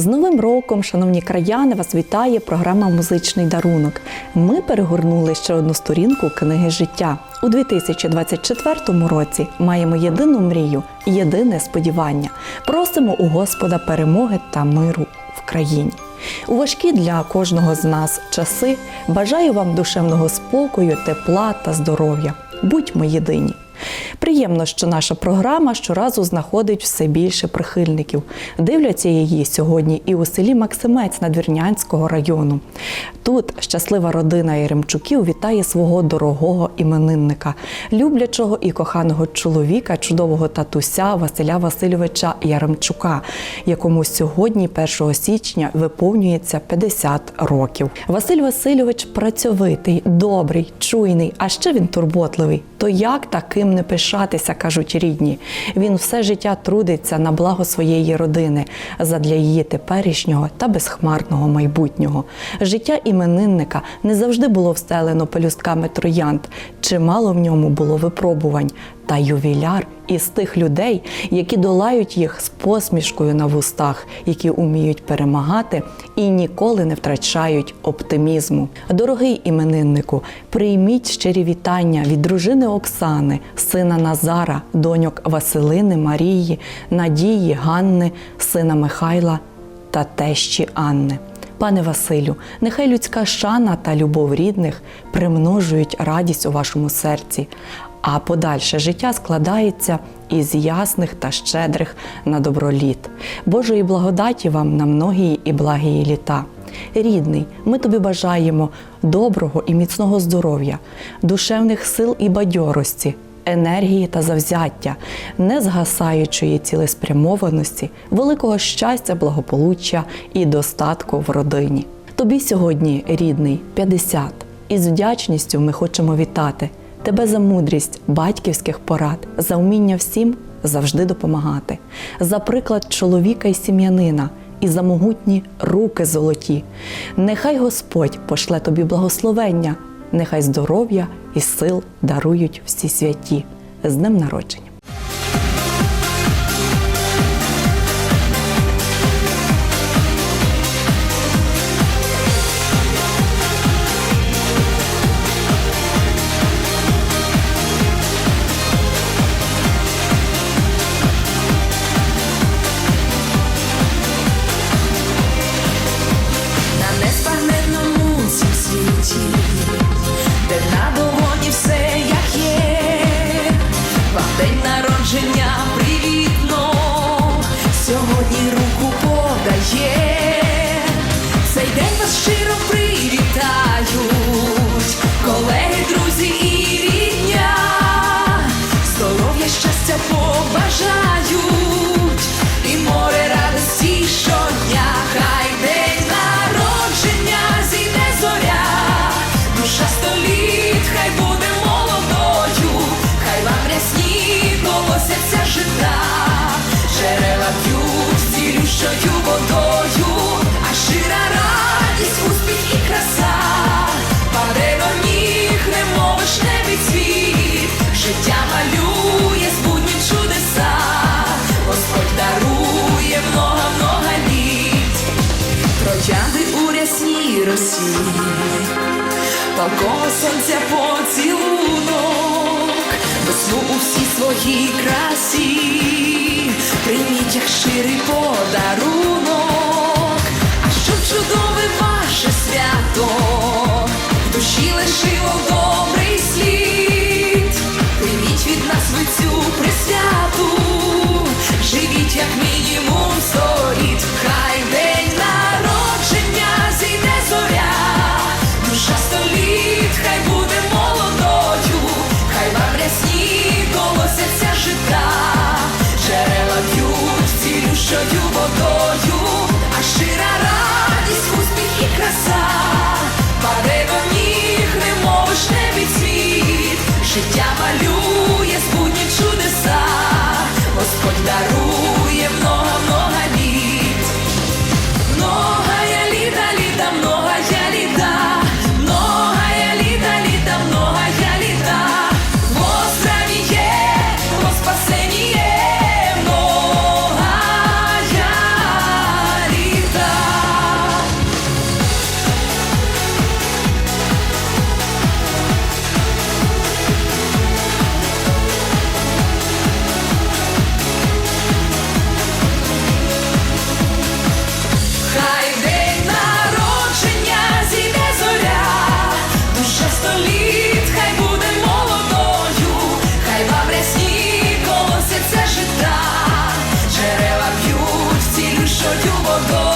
З Новим роком, шановні краяни, вас вітає програма Музичний дарунок. Ми перегорнули ще одну сторінку книги життя. У 2024 році маємо єдину мрію, єдине сподівання. Просимо у Господа перемоги та миру в країні. У важкі для кожного з нас часи бажаю вам душевного спокою, тепла та здоров'я. Будьмо єдині. Приємно, що наша програма щоразу знаходить все більше прихильників. Дивляться її сьогодні і у селі Максимець Надвірнянського району. Тут щаслива родина Яремчуків вітає свого дорогого іменинника, люблячого і коханого чоловіка, чудового татуся Василя Васильовича Яремчука, якому сьогодні, 1 січня, виповнюється 50 років. Василь Васильович працьовитий, добрий, чуйний, а ще він турботливий. То як таким не пишатися, кажуть рідні. Він все життя трудиться на благо своєї родини, задля її теперішнього та безхмарного майбутнього. Життя іменинника не завжди було встелено пелюстками троянд, чимало в ньому було випробувань. Та ювіляр із тих людей, які долають їх з посмішкою на вустах, які уміють перемагати і ніколи не втрачають оптимізму. Дорогий імениннику, прийміть щирі вітання від дружини Оксани, сина Назара, доньок Василини, Марії, Надії, Ганни, сина Михайла та тещі Анни. Пане Василю, нехай людська шана та любов рідних примножують радість у вашому серці, а подальше життя складається із ясних та щедрих на доброліт. Божої благодаті вам на многії і благії літа. Рідний, ми тобі бажаємо доброго і міцного здоров'я, душевних сил і бадьорості, енергії та завзяття, незгасаючої цілеспрямованості, великого щастя, благополуччя і достатку в родині. Тобі сьогодні, рідний, 50. І з вдячністю ми хочемо вітати тебе за мудрість батьківських порад, за вміння всім завжди допомагати, за приклад чоловіка і сім'янина і за могутні руки золоті. Нехай Господь пошле тобі благословення, нехай здоров'я і сил дарують всі святі. З днем народження! Цілющою водою, а щира радість, успіх і краса, паде до ніг, немов вишневий цвіт, життя малює збудні чудеса, Господь дарує много-много літ, троянди у рясній росі, палкого сонця поцілунок, весну у всій своїй красі, прийміть як щирий подарунок, а щоб чудове ваше свято, в душі лишило добрий слід, прийміть від нас ви цю присвяту, живіть як мінімум цілющою водою, а щира радість, успіх і краса, паде до ніг, немов вишневий цвіт, життя sure you will go.